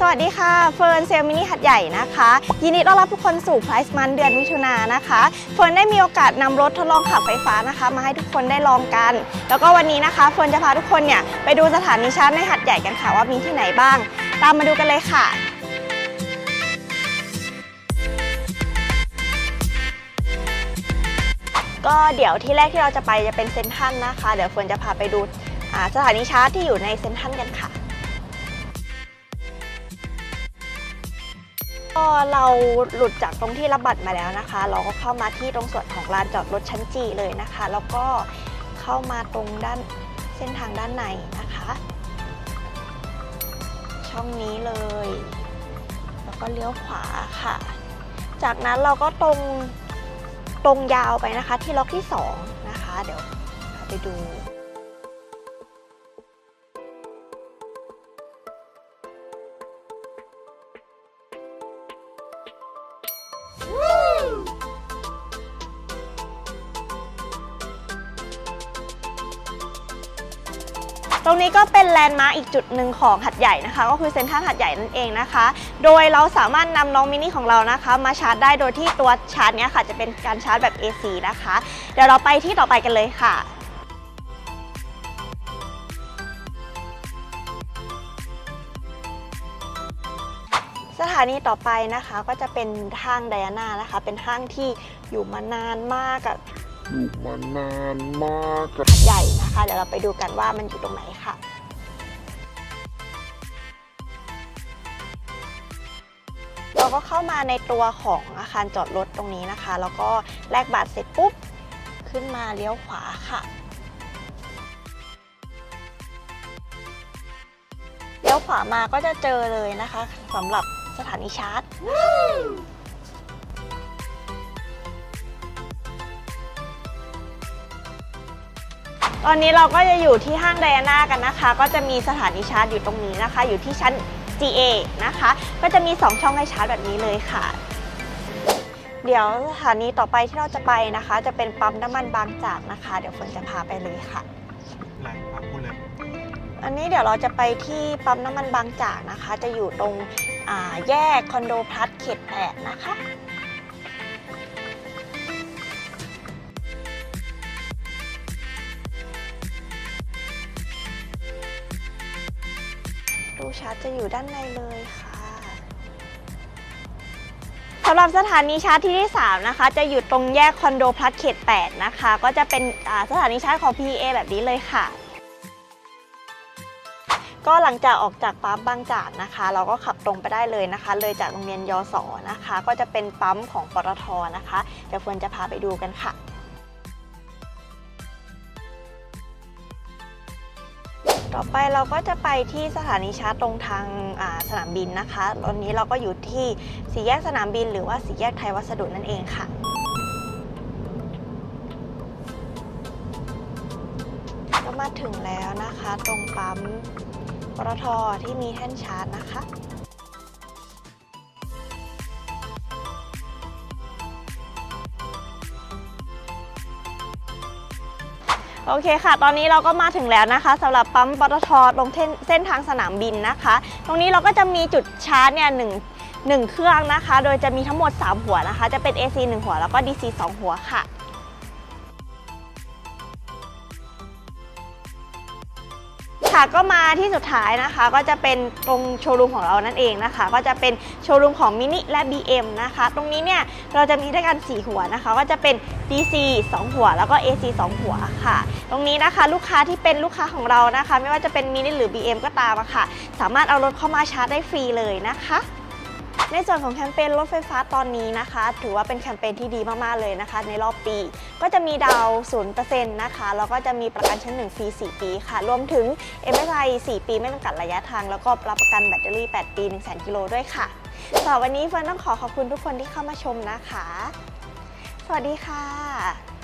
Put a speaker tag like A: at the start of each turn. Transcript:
A: สวัสดีค่ะ เฟิร์นเซลมินิหัดใหญ่นะคะ ยินดีต้อนรับทุกคนสู่ไพรส์มันเดือนมิถุนายนนะคะ เฟิร์นได้มีโอกาสนำรถทดลองขับไฟฟ้านะคะ มาให้ทุกคนได้ลองกัน แล้วก็วันนี้นะคะ เฟิร์นจะพาทุกคนเนี่ยไปดูสถานีชาร์จในหัดใหญ่กันค่ะว่ามีที่ไหนบ้าง ตามมาดูกันเลยค่ะก็เดี๋ยวที่แรกที่เราจะไปจะเป็นเซนทรันนะคะ เดี๋ยวเฟิร์นจะพาไปดูสถานีชาร์จที่อยู่ในเซนทรันกันค่ะ ก็เราหลุดจากตรงที่รับบัตรมาแล้วนะคะ เราก็เข้ามาที่ตรงส่วนของลานจอดรถชั้นจีเลยนะคะ แล้วก็เข้ามาตรงด้านเส้นทางด้านในนะคะ ช่องนี้เลย แล้วก็เลี้ยวขวาค่ะ จากนั้นเราก็ตรงตรงยาวไปนะคะที่ล็อกที่2นะคะ เดี๋ยวไปดู ตรงนี้ก็เป็นแลนด์มาร์กอีกจุดหนึ่งของหัดใหญ่นะคะ ก็คือเซ็นทรัลหัดใหญ่นั่นเองนะคะ โดยเราสามารถนำน้องมินิของเรานะคะ มาชาร์จได้โดยที่ตัวชาร์จเนี้ยค่ะ จะเป็นการชาร์จแบบ AC นะคะ เดี๋ยวเราไปที่ต่อไปกันเลยค่ะสถานีต่อไปนะคะก็จะเป็นห้างไดอาน่านะคะ เป็นห้างที่อยู่มานานมากกับ
B: อยู่มานานมากกับ
A: หัดใหญ่นะคะ เดี๋ยวเราไปดูกันว่ามันอยู่ตรงไหนค่ะ เราก็เข้ามาในตัวของอาคารจอดรถตรงนี้นะคะ แล้วก็แลกบัตรเสร็จปุ๊บ ขึ้นมาเลี้ยวขวาค่ะเลี้ยวขวามาก็จะเจอเลยนะคะสำหรับสถานีชาร์จ ตอนนี้เราก็จะอยู่ที่ห้างไดอาน่ากันนะคะ ก็จะมีสถานีชาร์จอยู่ตรงนี้นะคะ อยู่ที่ชั้น GA นะคะ ก็จะมี 2 ช่องให้ชาร์จแบบนี้เลยค่ะ เดี๋ยวสถานีต่อไปที่เราจะไปนะคะ จะเป็นปั๊มน้ำมันบางจากนะคะ เดี๋ยวฝนจะพาไปเลยค่ะ
B: ไหนอะพูดเลย
A: อันนี้เดี๋ยวเราจะไปที่ปั๊มน้ำมันบางจากนะคะ จะอยู่ตรงอ่าแยกคอนโดพลัสเขตแปดนะคะ ตู้ชาร์จจะอยู่ด้านในเลยค่ะสำหรับสถานีชาร์จที่ที่ 3 นะคะ จะอยู่ตรงแยกคอนโดพลัสเขต 8 นะคะ ก็จะเป็นสถานีชาร์จของ PA แบบนี้เลยค่ะ ก็หลังจากออกจากปั๊มบางจากนะคะ เราก็ขับตรงไปได้เลยนะคะ เลยจากโรงเรียนยศนะคะ ก็จะเป็นปั๊มของปตทนะคะเดี๋ยวเฟิร์นจะพาไปดูกันค่ะ ต่อไปเราก็จะไปที่สถานีชาร์จตรงทางสนามบินนะคะ ตอนนี้เราก็อยู่ที่สี่แยกสนามบิน หรือว่าสี่แยกไทยวัสดุนั่นเองค่ะก็มาถึงแล้วนะคะ ตรงปั๊มปตทที่มีแท่นชาร์จนะคะ โอเคค่ะ ตอนนี้เราก็มาถึงแล้วนะคะสำหรับปั๊มปตทลงเส้นเส้นทางสนามบินนะคะ ตรงนี้เราก็จะมีจุดชาร์จเนี่ยหนึ่งหนึ่งเครื่องนะคะ โดยจะมีทั้งหมด 3 หัวนะคะ จะเป็น AC 1 หัวแล้วก็ DC 2 หัวค่ะ ค่ะก็มาที่สุดท้ายนะคะ ก็จะเป็นตรงโชว์รูมของเรานั่นเองนะคะ ก็จะเป็นโชว์รูมของมินิและ BM นะคะ ตรงนี้เนี่ยเราจะมีด้วยกัน 4 หัวนะคะ ก็จะเป็น DC 2 หัว แล้วก็ AC 2 หัวค่ะ ตรงนี้นะคะลูกค้าที่เป็นลูกค้าของเรานะคะ ไม่ว่าจะเป็นมินิหรือ BM ก็ตามะค่ะ สามารถเอารถเข้ามาชาร์จได้ฟรีเลยนะคะ ในส่วนของแคมเปญรถไฟฟ้าตอนนี้นะคะ ถือว่าเป็นแคมเปญที่ดีมาก ๆ เลยนะคะ ในรอบปี ก็จะมีดาวน์0%นะคะแล้วก็จะมีประกันชั้น1ฟรี4 ปีค่ะ รวมถึง MSI 4 ปีไม่จำกัดระยะทาง แล้วก็รับประกันแบตเตอรี่ 8 ปี 1 0 0 0 0 0กิโลด้วยค่ะสำหรับวันนี้เฟิร์นต้องขอขอบคุณทุกคนที่เข้ามาชมนะคะ สวัสดีค่ะ